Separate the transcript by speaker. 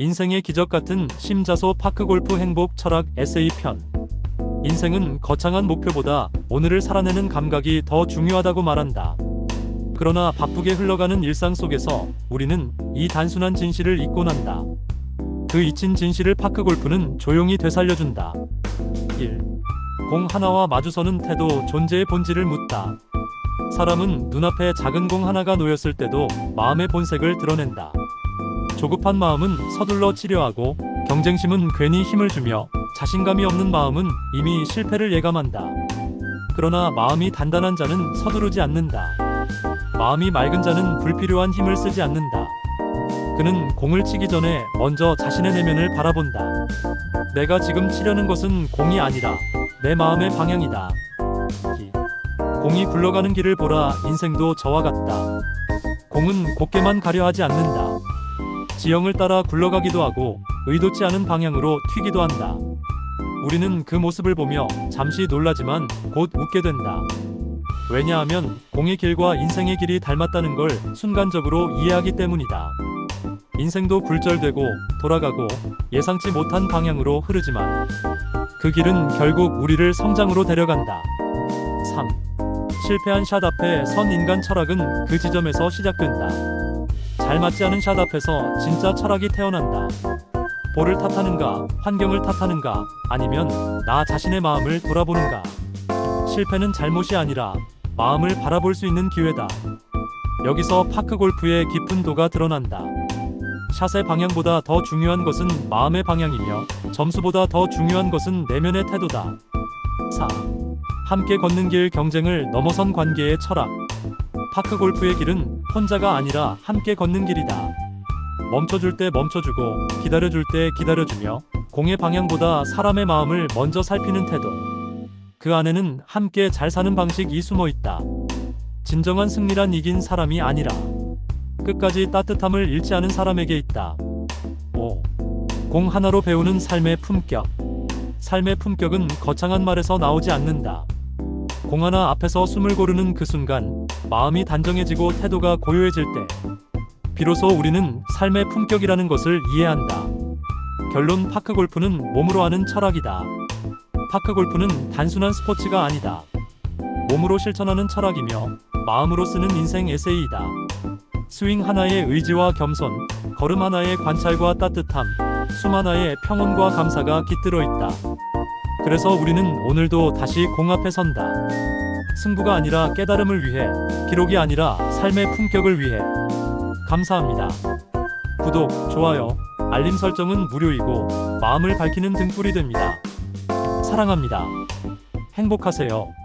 Speaker 1: 인생의 기적 같은 심자소 파크골프 행복 철학 에세이 편. 인생은 거창한 목표보다 오늘을 살아내는 감각이 더 중요하다고 말한다. 그러나 바쁘게 흘러가는 일상 속에서 우리는 이 단순한 진실을 잊곤 한다. 그 잊힌 진실을 파크골프는 조용히 되살려준다. 1. 공 하나와 마주서는 태도 존재의 본질을 묻다. 사람은 눈앞에 작은 공 하나가 놓였을 때도 마음의 본색을 드러낸다. 조급한 마음은 서둘러 치료하고 경쟁심은 괜히 힘을 주며 자신감이 없는 마음은 이미 실패를 예감한다. 그러나 마음이 단단한 자는 서두르지 않는다. 마음이 맑은 자는 불필요한 힘을 쓰지 않는다. 그는 공을 치기 전에 먼저 자신의 내면을 바라본다. 내가 지금 치려는 것은 공이 아니라 내 마음의 방향이다. 기. 공이 굴러가는 길을 보라 인생도 저와 같다. 공은 곱게만 가려 하지 않는다. 지형을 따라 굴러가기도 하고 의도치 않은 방향으로 튀기도 한다. 우리는 그 모습을 보며 잠시 놀라지만 곧 웃게 된다. 왜냐하면 공의 길과 인생의 길이 닮았다는 걸 순간적으로 이해하기 때문이다. 인생도 굴절되고 돌아가고 예상치 못한 방향으로 흐르지만 그 길은 결국 우리를 성장으로 데려간다. 3. 실패한 샷 앞에 선 인간 철학은 그 지점에서 시작된다. 잘 맞지 않은 샷 앞에서 진짜 철학이 태어난다. 볼을 탓하는가, 환경을 탓하는가, 아니면 나 자신의 마음을 돌아보는가. 실패는 잘못이 아니라 마음을 바라볼 수 있는 기회다. 여기서 파크 골프의 깊은 도가 드러난다. 샷의 방향보다 더 중요한 것은 마음의 방향이며 점수보다 더 중요한 것은 내면의 태도다. 4. 함께 걷는 길 경쟁을 넘어선 관계의 철학. 파크 골프의 길은 혼자가 아니라 함께 걷는 길이다. 멈춰줄 때 멈춰주고 기다려줄 때 기다려주며 공의 방향보다 사람의 마음을 먼저 살피는 태도. 그 안에는 함께 잘 사는 방식이 숨어 있다. 진정한 승리란 이긴 사람이 아니라 끝까지 따뜻함을 잃지 않은 사람에게 있다. 5. 공 하나로 배우는 삶의 품격. 삶의 품격은 거창한 말에서 나오지 않는다. 공 하나 앞에서 숨을 고르는 그 순간 마음이 단정해지고 태도가 고요해질 때 비로소 우리는 삶의 품격이라는 것을 이해한다. 결론 파크 골프는 몸으로 하는 철학이다. 파크 골프는 단순한 스포츠가 아니다. 몸으로 실천하는 철학이며 마음으로 쓰는 인생 에세이이다. 스윙 하나의 의지와 겸손, 걸음 하나의 관찰과 따뜻함, 숨 하나의 평온과 감사가 깃들어 있다. 그래서 우리는 오늘도 다시 공 앞에 선다. 승부가 아니라 깨달음을 위해, 기록이 아니라 삶의 품격을 위해. 감사합니다. 구독, 좋아요, 알림 설정은 무료이고 마음을 밝히는 등불이 됩니다. 사랑합니다. 행복하세요.